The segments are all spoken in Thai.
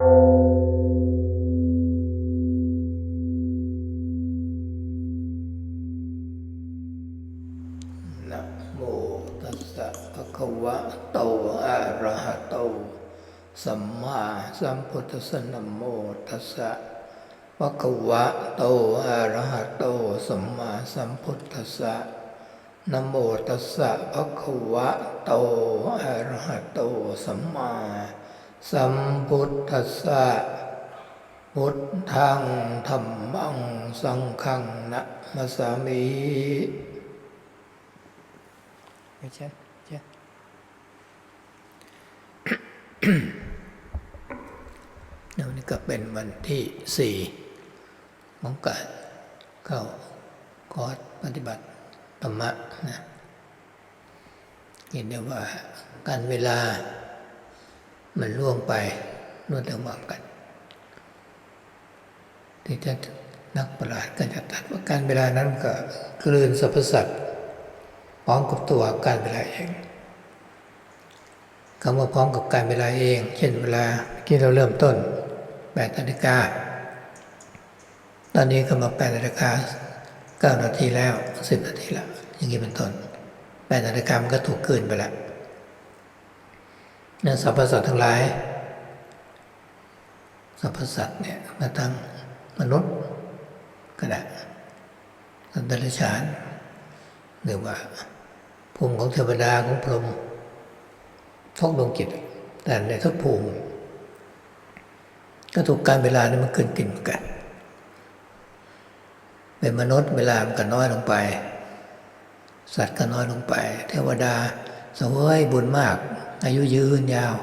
นะโมตัสสะภะคะวะโตอะระหะโต สัมมาสัมพุทธัสสะนะโมตัสสะภะคะวะโตอะระหะโต สัมมาสัมพุทธัสสะนโมตัสสะภะคะวะโตอะระหะโต สัมมา สัมพุทธัสสะพุทธังธัมมังสังฆังนะมัสสามิไม่ใช่ใช่แล้วนี่ก็เป็นวันที่สี่ของการเข้าคอร์สปฏิบัติธรรมะนะเห็นได้ว่าการเวลา มันล่วงไปรวดเร็วมากกันที่จะนักปราชญ์ก็จะตัดว่าการเวลานั้นก็กลืนสรรพสัตว์พร้อมกับตัวการเวลาเองคำว่าพร้อมกับการเวลาเอง เช่นเวลาที่เราเริ่มต้น8นาฬิกา ตอนนี้ก็มา8นาฬิกา9นาทีแล้ว10นาทีแล้ว อย่างนี้เป็นต้น8นาฬิกามันก็ถูกเกินไปแล้ว นี่ยสรรพสัตว์ทั้งหลายสรรพสัตว์เนี่ยมาตั้งมนุษย์ก็ได้สัตว์เดรัจฉานหรือว่าภูมิของเทวดาของพรหมทุกดวงจิตแต่ในทุกภูมิ ก็ถูกการเวลานี่มันเกินกินเหมือนกันเป็นมนุษย์เวลามันก็น้อยลงไป สัตว์ก็น้อยลงไป เทวดาสวยบุญมาก อายุยืนยาว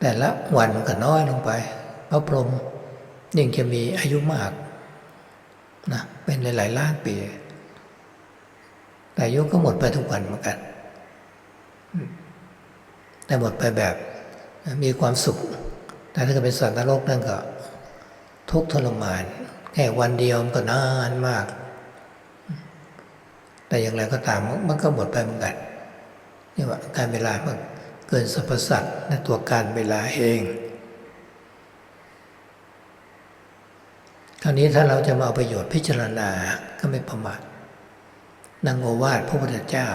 แต่ละวันมันก็น้อยลงไป พระพรหมยิ่งจะมีอายุมากนะเป็นหลายๆล้านปี แต่อายุก็หมดไปทุกวันเหมือนกัน แต่หมดไปแบบมีความสุข แต่ถ้าเกิดเป็นสัตว์นรกนั่นก็ ทุกทรมาน แค่วันเดียวมันก็นานมาก แต่อย่างไรก็ตามมันก็หมดไปเหมือนกันนี่ว่าการเวลามัน เกินสรรพสัตว์ในตัวการเวลาเอง คราวนี้ถ้าเราจะมาเอาประโยชน์พิจารณาก็ไม่ประมาทนางโอวาทพระพุทธเจ้า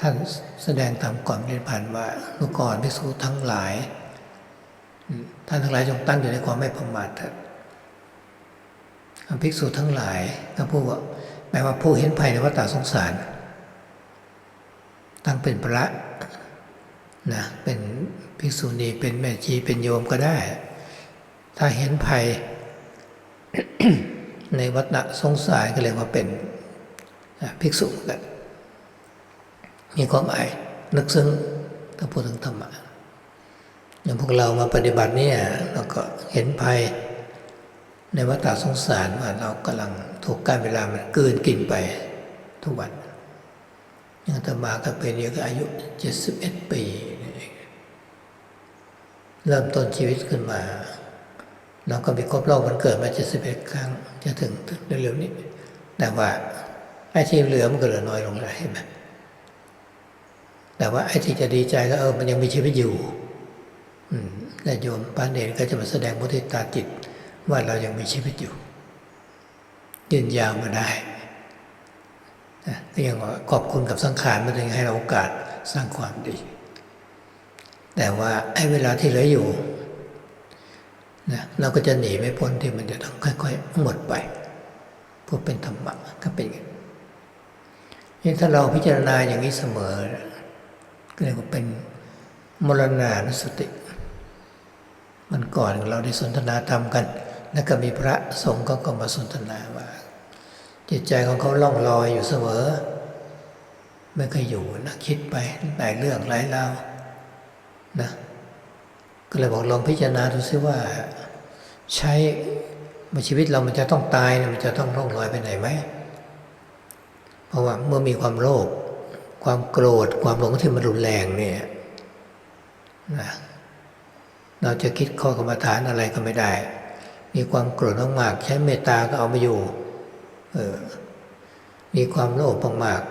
ท่านแสดงตามก่อนเรียนผ่านว่าเมื่อก่อนภิกษุทั้งหลาย ท่านทั้งหลายจงตั้งอยู่ในความไม่ประมาทเถิดภิกษุทั้งหลายก็พูดว่าแปลว่าผู้เห็นภัยในวัฏสงสาร ตั้งเป็นพระ นะเป็นภิกษุณีเป็นแม่ชีเป็นโยมก็ได้ ถ้าเห็นภัย ในวัฏสงสารก็เรียกว่าเป็นภิกษุกันมีความหมายนึกซึ้งถ้าพูดถึงธรรมะอย่างพวกเรามาปฏิบัติเนี่ยเราก็เห็นภัยในวัฏสงสารว่าเรากำลังถูกการเวลามันเกินกินไปทุกวันอย่างธรรมาก็เป็นอายุอายุ 71 ปี เริ่มต้นชีวิตขึ้นมา เราก็มีครบรอบวันเกิดมา71ครั้ง จะถึงเร็วๆนี้ แต่ว่าไอ้ที่เหลือมันก็เหลือน้อยลงแล้วเห็นไหมแต่ว่าไอ้ที่จะดีใจก็เออมันยังมีชีวิตอยู่แต่โยมปานเดชก็จะมาแสดงมุทิตาจิตว่าเรายังมีชีวิตอยู่ยืนยาวมาได้ก็ยังขอบคุณกับสังขารมันถึงให้เราโอกาสสร้างความดี แต่ว่าไอ้เวลาที่เหลืออยู่นะเราก็จะหนีไม่พ้นที่มันจะต้องค่อยๆหมดไปพวกเป็นธรรมะก็เป็นอย่างนี้ถ้าเราพิจารณาอย่างนี้เสมอก็เรียกว่าเป็นมรณานุสติ มันก่อนเราได้สนทนาธรรมกัน แล้วก็มีพระสงฆ์ก็ก็มาสนทนาว่า จิตใจของเขาล่องลอยอยู่เสมอ ไม่เคยอยู่นะคิดไปหลายเรื่องหลายราว นะก็เลยบอกลองพิจารณาดูซิว่าใช้มชีวิตเรามันจะต้องตายมันจะต้องล่องลอยไปไหนไหมเพราะว่าเมื่อมีความโลภความโกรธความหลงที่มันรุนแรงเนี่ยนะเราจะคิดข้อกรรมฐานอะไรก็ไม่ได้ มีความโกรธมากๆใช้เมตตาก็เอาไม่อยู่เออมีความโลภมาก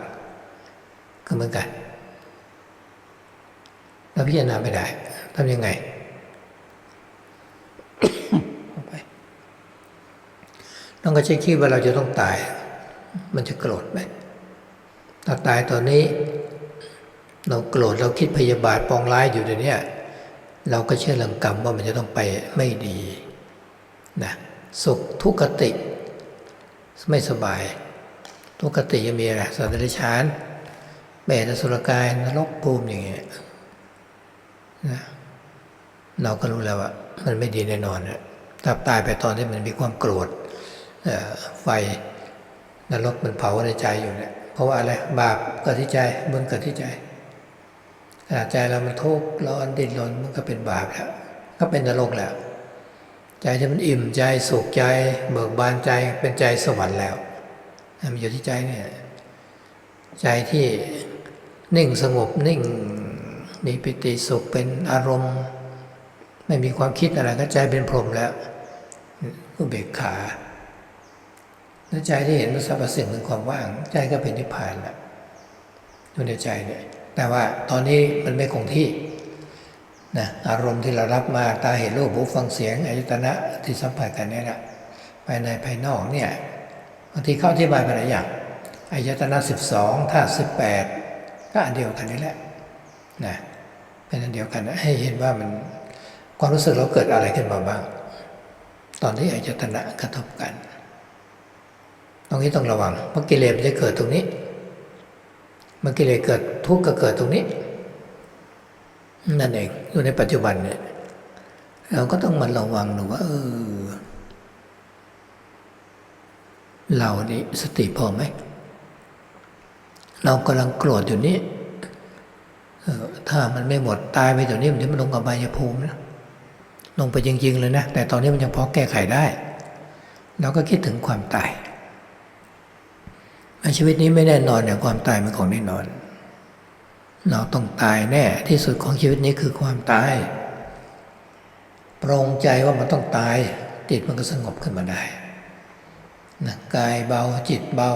ๆก็เหมือนกัน เราพิจารณาไม่ได้ทำยังไงต้องก็ใช้คิดว่าเราจะต้องตาย มันจะโกรธไหมถ้าตายตอนนี้ เราโกรธเราคิดพยาบาทปองร้ายอยู่เดี๋ยวนี้เราก็เชื่อหลังกรรมว่ามันจะต้องไปไม่ดีนะสุขทุกขติ ไม่สบาย ทุกขติจะมีอะไรสัตว์เดรัจฉานเปรตสุรกายนรกภูมิอย่างเงี้ย นะเราก็รู้แล้วว่ามันไม่ดีแน่นอนนะถ้าตายไปตอนที่มันมีความโกรธไฟนรกมันเผาในใจอยู่เนี่ยเพราะว่าอะไรบาปเกิดที่ใจบุญเกิดที่ใจขณะใจเรามันทุกข์ร้อนดิ้นรนมันก็เป็นบาปแล้วก็เป็นนรกแล้วใจที่มันอิ่มใจสุขใจเบิกบานใจเป็นใจสวรรค์แล้วมันอยู่ที่ใจเนี่ยใจที่นิ่งสงบนิ่ง มีปิติสุขเป็นอารมณ์ ไม่มีความคิดอะไรก็ใจเป็นพรหมแล้วอุเบกขาแล้วใจที่เห็นว่าสรรพสิ่งเป็นความว่าง ใจก็เป็นนิพพานแล้วอยู่ในใจเนี่ยแต่ว่าตอนนี้มันไม่คงที่นะอารมณ์ที่เรารับมาตาเห็นรูปหูฟังเสียงอายตนะที่สัมผัสกันนี่แหละภายในภายนอกเนี่ยบางทีเข้าอธิบายไปหลายอย่างอายตนะสิบสองธาตุสิบแปดก็อันเดียวกันนี่แหละนะ เป็นอันเดียวกันให้เห็นว่ามันความรู้สึกเราเกิดอะไรขึ้นมาบ้าง ตอนที่อายตนะกระทบกัน ตรงนี้ต้องระวังเพราะกิเลสจะเกิดตรงนี้ เมื่อกิเลสเกิดทุกข์ก็เกิดตรงนี้ นั่นเองอยู่ในปัจจุบันเนี่ยเราก็ต้องมาระวังหนูว่าเออเรานี่สติพอไหมเรากำลังโกรธอยู่นี่ ถ้ามันไม่หมดตายไปเดี๋ยวนี้มันจะมันลงกับใบายภูมินะลงไปจริง ๆ เลยนะ แต่ตอนนี้มันยังพอแก้ไขได้เราก็คิดถึงความตายชีวิตนี้ไม่แน่นอนอย่างความตายเป็นของแน่นอน เราต้องตายแน่ที่สุดของชีวิตนี้คือความตาย ปรงใจว่ามันต้องตาย จิตมันก็สงบขึ้นมาได้นะกายเบาจิตเบา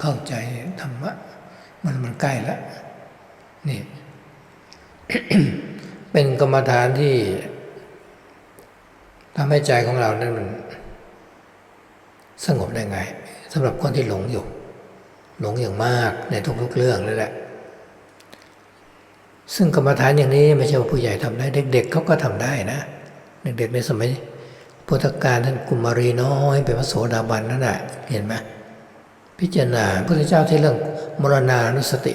เข้าใจธรรมะ มันมันใกล้แล้ว นี่เป็นกรรมฐานที่ทำให้ใจของเรานั้นมัน สงบได้ไงสำหรับคนที่หลงอยู่ หลงอย่างมากในทุกๆเรื่องเลยแหละ ซึ่งกรรมฐานอย่างนี้ไม่ใช่ว่าผู้ใหญ่ทำได้ เด็ก ๆเขาก็ทำได้นะ เด็กๆในสมัยพุทธกาลท่านกุมารีน้อยเป็นพระโสดาบันนั่นแหละเห็นไหมพิจารณาพระพุทธเจ้าที่เรื่องมรณานุสติ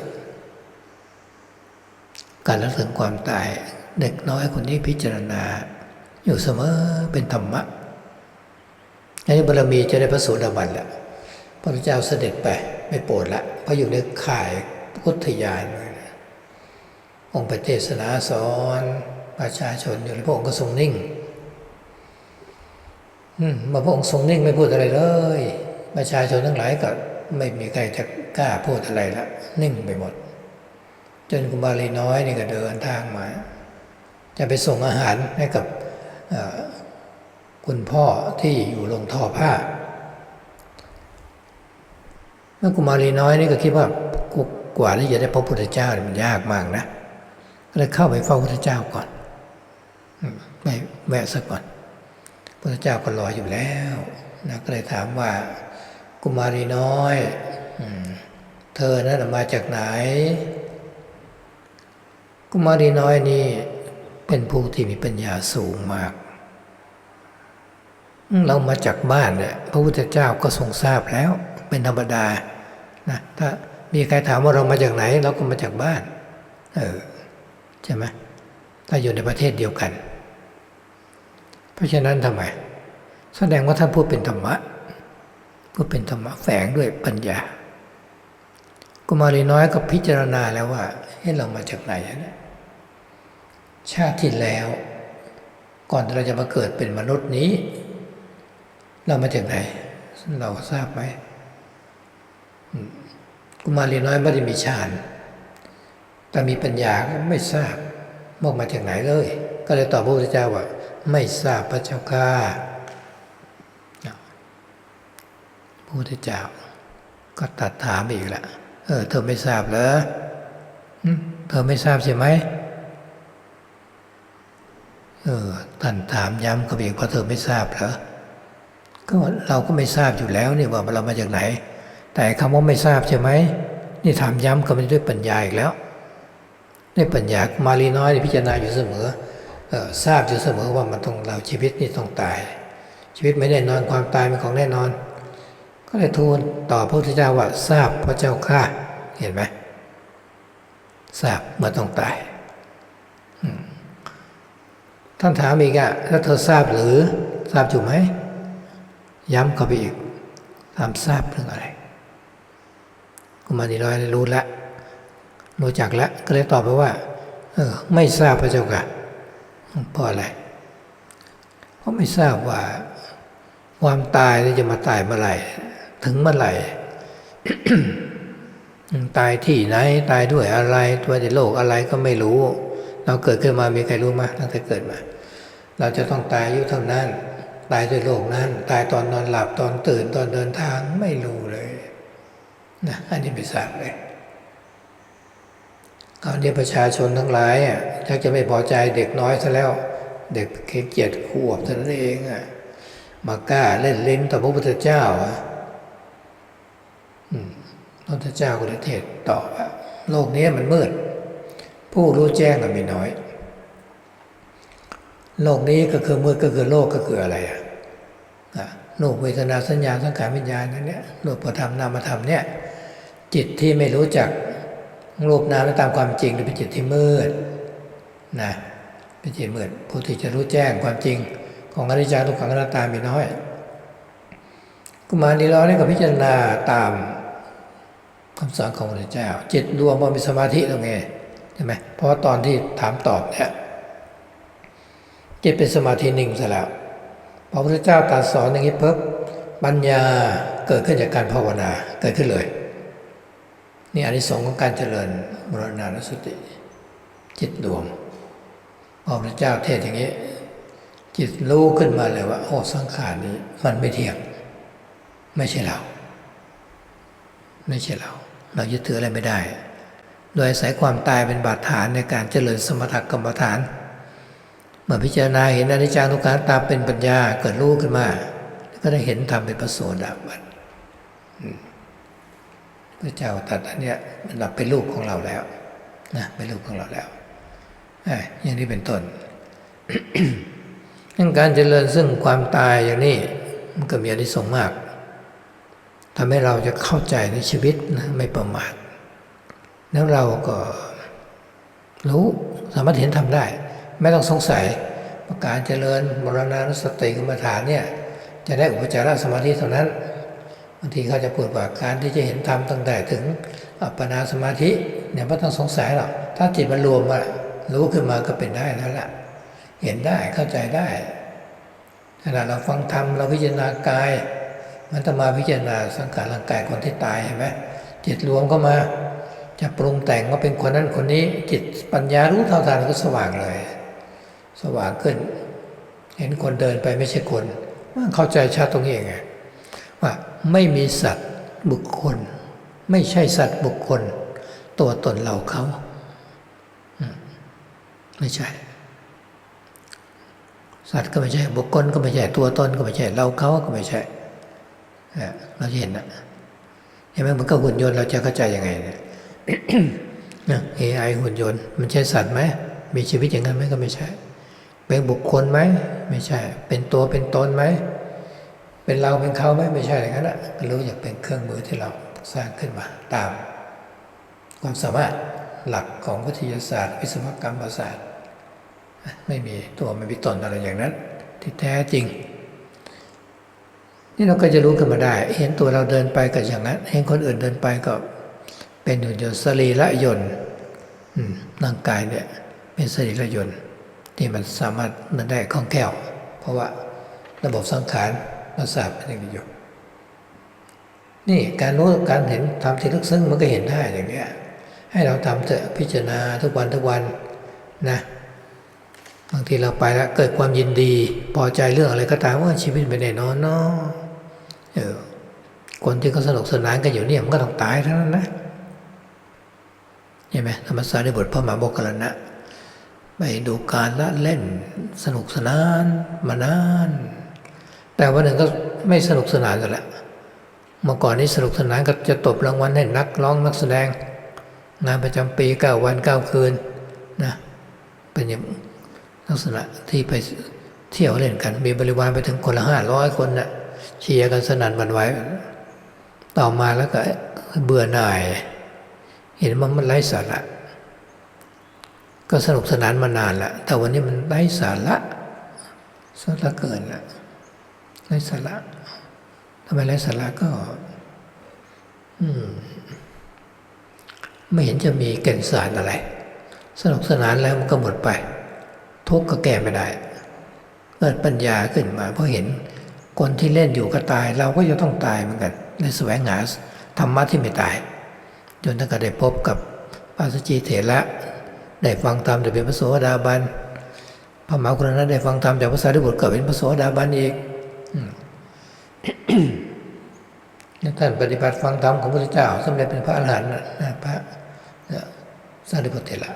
การระลึกถึงความตายเด็กน้อยคนนี้พิจารณา อยู่เสมอเป็นธรรมะอันนี้บารมีจะได้พระโสดาบันแล้วพระเจ้าเสด็จไปไม่โปรดละเพราะอยู่ในข่ายพุทธญาณเลยนะองค์ปเทศนาสอนประชาชนอยู่พระองค์ก็ทรงนิ่งมาพระองค์ทรงนิ่งไม่พูดอะไรเลย ประชาชนทั้งหลายก็ไม่มีใครจะกล้าพูดอะไรละนิ่งไปหมด จนกุมารีน้อยนี่ก็เดินทางมา จะไปส่งอาหารให้กับคุณพ่อที่อยู่ลงท่อผ้าเมื่อกุมารีน้อยนี่ก็คิดว่ากว่าที่จะได้พบพระพุทธเจ้ามันยากมากนะก็เลยเข้าไปเฝ้าพระพุทธเจ้าก่อนไปแวะสักก่อนพระเจ้าก็รออยู่แล้วนะก็เลยถามว่า กุมารีน้อยเธอนั้นมาจากไหน กุมารีน้อยนี่เป็นผู้ที่มีปัญญาสูงมาก เรามาจากบ้านเนี่ยพระพุทธเจ้าก็ทรงทราบแล้วเป็นธรรมดานะถ้ามีใครถามว่าเรามาจากไหน เราก็มาจากบ้าน เออใช่ไหมถ้าอยู่ในประเทศเดียวกัน เพราะฉะนั้นทำไม แสดงว่าท่านพูดเป็นธรรมะพูดเป็นธรรมะแฝงด้วยปัญญา กุมารีน้อยก็พิจารณาแล้วว่าให้เรามาจากไหนนะชาติที่แล้ว ก่อนเราจะมาเกิดเป็นมนุษย์นี้ เรามาจากไหน เราทราบไหมกุมารีน้อยไม่ได้มีฌานแต่มีปัญญาก็ไม่ทราบว่ามาจากไหนเลย ก็เลยตอบพระพุทธเจ้าว่า ไม่ทราบพระเจ้าข้าพระพุทธเจ้าก็ตัดถามอีกและ เออ เธอไม่ทราบเหรอเธอไม่ทราบใช่ไหมเออท่านถามย้ำกับอีกเพราเธอไม่ทราบเหรอ ก็เราก็ไม่ทราบอยู่แล้วนี่ว่าเรามาจากไหน แต่คำว่าไม่ทราบใช่ไหม นี่ถามย้ำก็ไม่ด้วยปัญญาอีกแล้วด้วยปัญญามารีน้อยพิจารณาอยู่เสมอเออทราบอยู่เสมอว่ามันต้องเราชีวิตนี่ต้องตาย ชีวิตไม่แน่นอนความตายเป็นของแน่นอน ก็เลยทูลต่อพระพุทธเจ้าว่าทราบพระเจ้าข้าเห็นไหมทราบเมื่อต้องตาย ท่านถามอีกอะถ้าเธอทราบหรือทราบอยู่ไหม ย้ำเข้าไปอีกตามทราบเรื่องอะไรกุมารนีน้อยรู้แล้วรู้จักแล้วก็เลยตอบไปว่า เออ ไม่ทราบพระเจ้าค่ะเพราะอะไรเพราะไม่ทราบว่า ความตายนี่จะมาตายเมื่อไหร่ ถึงเมื่อไหร่ ตายที่ไหน ตายด้วยอะไรตัวในโลกอะไรก็ไม่รู้ เราเกิดขึ้นมามีใครรู้ไหมตั้งแต่เกิดมา เราจะต้องตายอายุเท่านั้น ตายด้วยโรคนั้น ตายตอนนอนหลับตอนตื่นตอนเดินทางไม่รู้เลยนะอันนี้ไม่ทราบเลยตอนนี้ประชาชนทั้งหลายอะชักจะไม่พอใจเด็กน้อยซะแล้ว เด็กแค่เจ็ดขวบเท่านั้นเองอะมากล้าเล่นเลิ้นต่อพระพุทธเจ้าอะ พระพุทธเจ้าก็เลยเทศตอบว่าโลกนี้มันมืด ผู้รู้แจ้งก็มีน้อย โลกนี้ก็คือมืดก็คือโลกก็คืออะไรอะโลกเวทนาสัญญาสังขารวิญญาณนั่นเนี่ยรูประธรรมนามธรรมเนี่ยจิตที่ไม่รู้จักรูปนามตามความจริงเป็นจิตที่มืดนะเป็นจิตมืดผู้ที่จะรู้แจ้งความจริงของอนิจจังทุกขังอนัตตามีน้อยกุมารนีร้อนี่ก็พิจารณาตาม คำสอนของพระเจ้า จิตรวมมันมีสมาธิตรงไงใช่ไหมเพราะว่าตอนที่ถามตอบเนี่ยจิตเป็นสมาธินิ่งซะแล้วพอพระพุทธเจ้าตรัสสอนอย่างนี้ปุ๊บปัญญาเกิดขึ้นจากการภาวนาเกิดขึ้นเลย นี่อานิสงส์ของการเจริญมรณานุสติ จิตดวงพอพระเจ้าเทศอย่างนี้ จิตรู้ขึ้นมาเลยว่าโอ้สังขารนี้มันไม่เที่ยง ไม่ใช่เรา ไม่ใช่เรา เรายึดถืออะไรไม่ได้ โดยอาศัยความตายเป็นบาดฐานในการเจริญสมถกรรมฐาน เมื่อพิจารณาเห็นอนิจจังทุกขังตามเป็นปัญญาเกิดรู้ขึ้นมา ก็ได้เห็นธรรมเป็นประโสดาบันพระเจ้าตัดอันเนี้ยมันดับเป็นลูกของเราแล้วนะเป็นลูกของเราแล้วอ่อย่างนี้เป็นต้นเรื่องการเจริญซึ่งความตายอย่างนี้มันก็มีอนิสงส์มาก ทำให้เราจะเข้าใจในชีวิตนะไม่ประมาทแล้วเราก็รู้สามารถเห็นทำได้ ไม่ต้องสงสัยการเจริญมรณานุสติกรรมฐานเนี่ยจะได้อุปจารสมาธิเท่านั้นบางทีเขาจะพูดว่าการที่จะเห็นธรรมตั้งแต่ถึงอัปปนาสมาธิเนี่ยไม่ต้องสงสัยหรอกถ้าจิตมันรวมมารู้ขึ้นมาก็เป็นได้แล้วล่ะ เห็นได้เข้าใจได้ขณะเราฟังธรรมเราพิจารณากาย มันจะมาพิจารณาสังขารร่างกายคนที่ตายเห็นไหมจิตรวมเข้ามาจะปรุงแต่งว่าเป็นคนนั้นคนนี้ จิตปัญญารู้เท่าทันก็สว่างเลย สว่างขึ้น เห็นคนเดินไปไม่ใช่คนมันเข้าใจชัดตรงนี้ไงว่าไม่มีสัตว์บุคคล ไม่ใช่สัตว์บุคคล ตัวตนเราเขาไม่ใช่ สัตว์ก็ไม่ใช่ บุคคลก็ไม่ใช่ตัวตนก็ไม่ใช่เราเขาก็ไม่ใช่ เราจะเห็นนะเห็นไหมมันก็หุ่นยนต์เราจะเข้าใจยังไงเนี่ยเนี่ย AI หุ่นยนต์ มันใช่สัตว์ไหมมีชีวิตอย่างนั้นไหมก็ไม่ใช่ เป็นบุคคลไหมไม่ใช่ เป็นตัวเป็นตนไหมเป็นเราเป็นเขาไหมไม่ใช่อย่างนั้นแหละรู้อยากเป็นเครื่องมือที่เราสร้างขึ้นมา ตาม ความสามารถหลักของวิทยาศาสตร์ วิศวกรรมศาสตร์ ไม่มีตัวไม่มีตนอะไรอย่างนั้น ที่แท้จริง นี่เราก็จะรู้ขึ้นมาได้ เห็นตัวเราเดินไปก็อย่างนั้น เห็นคนอื่นเดินไปก็เป็นหุ่นยนต์สรีระยนต์ร่างกายเนี่ยเป็นสรีระยนต์ที่มันสามารถมันได้คล่องแคล่ว เพราะว่าระบบสังขารประสาทเป็นอย่างนี้อยู่นี่การรู้การเห็นทำที่ลึกซึ้งมันก็เห็นได้อย่างเนี้ยให้เราทำเถอะพิจารณาทุกวันทุกวันนะบางทีเราไปแล้วเกิดความยินดี พอใจเรื่องอะไรก็ตามว่าชีวิตไม่ได้นอนเนาะ คนที่เขาสนุกสนานกันอยู่เนี่ยมันก็ต้องตายเท่านั้นนะใช่ไหมธรรมศาสตร์ในบทพระมหาโมคคัลลานะไปดูการละเล่นสนุกสนานมานาน แต่วันหนึ่งก็ไม่สนุกสนานกันละเมื่อก่อนนี้สนุกสนานก็จะตบรางวัลให้นักร้องนักแสดง งานประจำปีเก้าวันเก้าคืนนะเป็นอย่างลักษณะที่ไปเที่ยวเล่นกัน มีบริวารไปถึงคนละห้าร้อยคนนะ่ะ เชียร์กันสนั่นวันไหวต่อมาแล้วก็เบื่อหน่าย เห็นว่ามันไร้สาระก็สนุกสนานมานานละแต่วันนี้มันไร้สาระสาระเกินละไร้สาระทำไมไร้สาระก็ อืม ไม่เห็นจะมีแก่นสารอะไร สนุกสนานแล้วมันก็หมดไป ทุกข์ก็แก้ไม่ได้เกิดปัญญาขึ้นมาเพราะเห็น คนที่เล่นอยู่ก็ตาย เราก็จะต้องตายเหมือนกันในแสวงหาธรรมะที่ไม่ตาย จนถ้าก็ได้พบกับพระสจีเถระได้ฟังธรรมจะเป็นพระโสดาบันพระมหากรุณาได้ฟังธรรมจากพระสารีบุตรก็เป็นพระโสดาบันอีกท่านปฏิบัติฟังธรรมของพระพุทธเจ้าสำเร็จเป็นพระอรหันต์นะพระสารีบุตรเถระ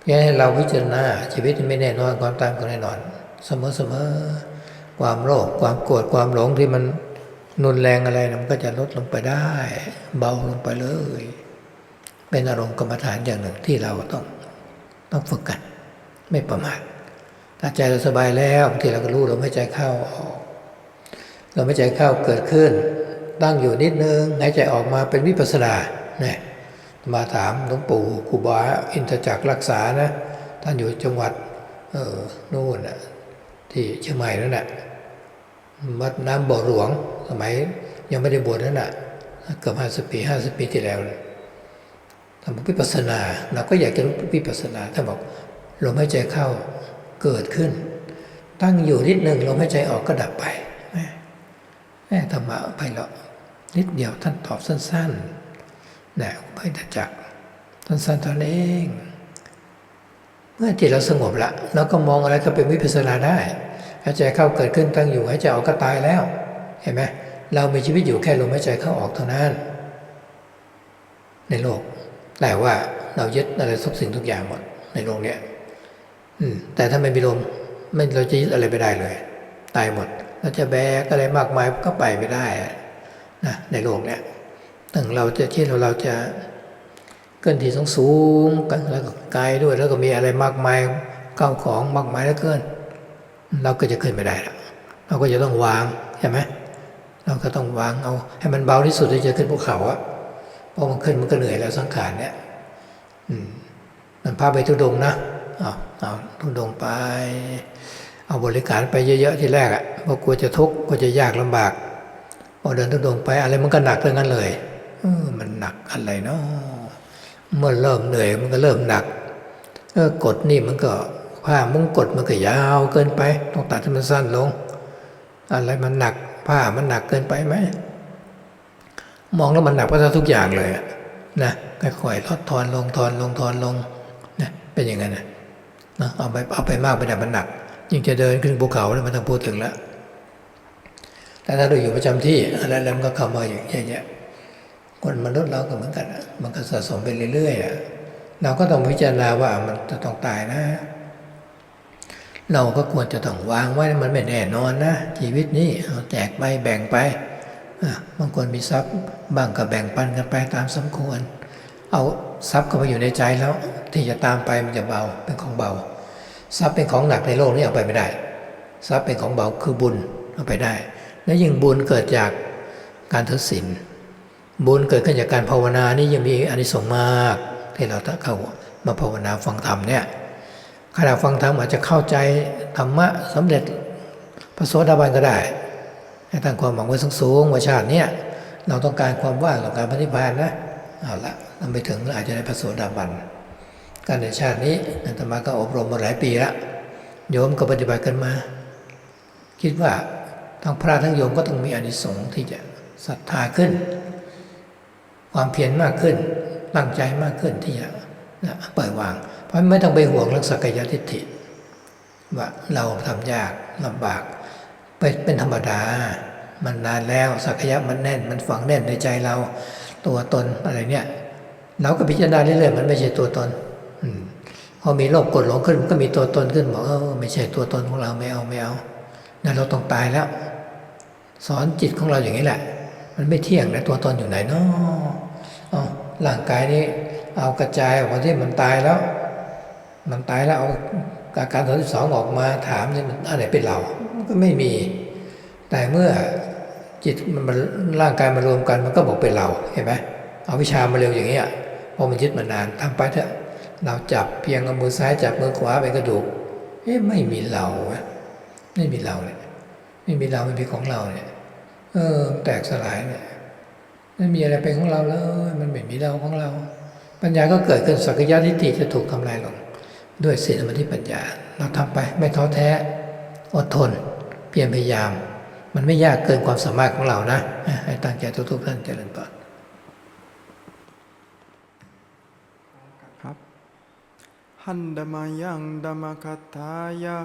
เพียงให้เราพิจารณาชีวิตไม่แน่นอนความตายก็แน่นอน เสมอเสมอ ความโลภความโกรธความหลงที่มันนุนแรงอะไรนะมันก็จะลดลงไปได้ เบาลงไปเลย เป็นอารมณ์กรรมฐานอย่างหนึ่งที่เราต้องต้องฝึกกัน ไม่ประมาทถ้าใจเราสบายแล้วบางทีเราก็รู้เราไม่ใจเข้าออกเราไม่ใจเข้าเกิดขึ้น ตั้งอยู่นิดนึงหายใจออกมาเป็นวิปัสสนาเนี่ยมาถามหลวงปู่ครูบาอินทจักรรักษานะ ท่านอยู่จังหวัด เออนู่นน่ะ ที่เชียงใหม่นั่นน่ะวัดน้ำบ่อหลวง สมัยยังไม่ได้บวชนั่นน่ะเกือบห้าสิบปีห้าสิบปีที่แล้วทำวิปัสสนาเราก็อยากจะรู้วิปัสสนาท่านบอกลมหายใจเข้าเกิดขึ้น ตั้งอยู่นิดหนึ่งลมหายใจออกก็ดับไปแม่ธรรมะไปหรอกนิดเดียวท่านตอบสั้นๆนะไม่ได้จักสั้นๆตอนเอง เมื่อจิตเราสงบละเราก็มองอะไรก็เป็นวิปัสสนาได้หายใจเข้าเกิดขึ้นตั้งอยู่หายใจออกก็ตายแล้ว เห็นไหมเรามีชีวิตอยู่แค่ลมหายใจเข้าออกเท่านั้น ในโลกแต่ว่าเรายึดอะไรทุกสิ่งทุกอย่างหมดในโลกเนี้ยอืม แต่ถ้าไม่มีลมไม่เราจะยึดอะไรไม่ได้เลย ตายหมด เราจะแบกอะไรมากมายก็ไปไม่ได้นะในโลกเนี้ยถึงเราจะเช่นเราจะ เกินที่สูงสูงกันแล้วก็ไกลด้วย แล้วก็มีอะไรมากมายก้าวของมากมายแล้วเกิน เราก็จะขึ้นไม่ได้แล้วเราก็จะต้องวางใช่ไหมเราก็ต้องวางเอา ให้มันเบาที่สุดที่จะขึ้นภูเขาอะเพราะมันขึ้นมันก็เหนื่อยแล้วสังขารเนี่ยอืมันพาไปทุดงนะเอาเอาทุดงไป เอาบริการไปเยอะๆที่แรกอะเพราะกลัวจะทุกข์กลัวจะยากลำบากพอเดินทุดงไปอะไรมันก็หนักเรื่องนั้นเลยเออมันหนักอะไรเนาะ เมื่อเริ่มเหนื่อยมันก็เริ่มหนักเออกดนี่มันก็ผ้ามุ้งกดมันก็ยาวเกินไป ต้องตัดให้มันสั้นลง อะไรมันหนัก ผ้ามันหนักเกินไปไหมมองแล้วมันหนักก็ทุกอย่างเลยนะค่อยๆลดทอนลงทอนลงทอนลงนะเป็นอย่างนั้นนะเอาไปเอาไปมากไปแต่มันหนัก ยิ่งจะเดินขึ้นภูเขาแล้วมันต้องพูดถึงแล้วแต่ถ้าเราอยู่ประจำที่อะไรแล้วมันก็เข้ามาอย่างเงี้ย คนมนุษย์เราก็เหมือนกันมันก็สะสมไปเรื่อยๆเราก็ต้องพิจารณาว่ามันจะต้องตายนะ เราก็ควรจะต้องวางไว้มันไม่แน่นอนนะชีวิตนี้เอาแจกไปแบ่งไปบางคนมีทรัพย์บางก็แบ่งปันกันไปตามสมควร เอาทรัพย์เข้ามาอยู่ในใจแล้ว ที่จะตามไปมันจะเบาเป็นของเบา ทรัพย์เป็นของหนักในโลกนี้เอาไปไม่ได้ ทรัพย์เป็นของเบาคือบุญเอาไปได้ และยิ่งบุญเกิดจากการถือศีล บุญเกิดขึ้นจากการภาวนานี่ยังมีอานิสงส์มาก ที่เราถ้าเข้ามาภาวนาฟังธรรมเนี่ยขณะฟังธรรมอาจจะเข้าใจธรรมะสำเร็จพระโสดาบันก็ได้ให้ตั้งความหวังไว้สูงๆว่าชาติเนี้ยเราต้องการความว่างต้องการปฏิพานนะเอาละทำไปถึงเราอาจจะได้พระโสดาบันการในชาตินี้อาตมาก็อบรมมาหลายปีแล้วโยมก็ปฏิบัติกันมา คิดว่าทั้งพระทั้งโยมก็ต้องมีอานิสงส์ที่จะศรัทธาขึ้น ความเพียรมากขึ้นตั้งใจมากขึ้นที่จะปล่อยวาง เพราะไม่ต้องไปห่วงเรื่องสักยทิฏฐิว่าเราทำยากลำบากเป็นธรรมดา มันนานแล้วสักยะมันแน่น มันฝังแน่นในใจเราตัวตนอะไรเนี่ยเราก็พิจารณาเรื่อยๆมันไม่ใช่ตัวตน อืพอมีโลภกดหลงขึ้นมันก็มีตัวตนขึ้นบอกเออไม่ใช่ตัวตนของเราไม่เอาไม่เอานั่นเราต้องตายแล้ว สอนจิตของเราอย่างนี้แหละ มันไม่เที่ยงนะตัวตนอยู่ไหนเนาะเอาร่างกายนี้เอากระจายออกมาที่มันตายแล้ว มันตายแล้วเอาอาการสามสิบสองออกมาถามนี่มันอะไรเป็นเรามันก็ไม่มี แต่เมื่อจิตมันร่างกายมารวมกันมันก็บอกเป็นเราเห็นไหมเอาวิชามาเร็วอย่างนี้อะพอมันยึดมานานทำไปเถอะเราจับเพียงเอามือซ้ายจับมือขวาเป็นกระดูกเอ๊ะไม่มีเราไม่มีเราเนี่ยไม่มีเราไม่มีของเราเนี่ย เออแตกสลายเนี่ยไม่มีอะไรเป็นของเราเลยมันไม่มีเราของเรา ปัญญาก็เกิดขึ้นสักยะทิฏฐิจะถูกทำลายลง ด้วยศีลสมาธิปัญญา เราทำไปไม่ท้อแท้ อดทนเพียรพยายาม มันไม่ยากเกินความสามารถของเรานะ ให้ตั้งใจทุกๆท่านเจริญพรครับหันดมายังดมคัตายา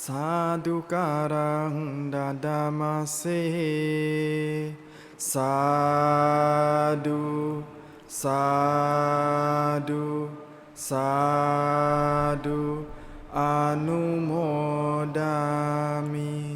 สาธุการังดาดามาเซสาธุสาธุสาธุอนุโมดามิ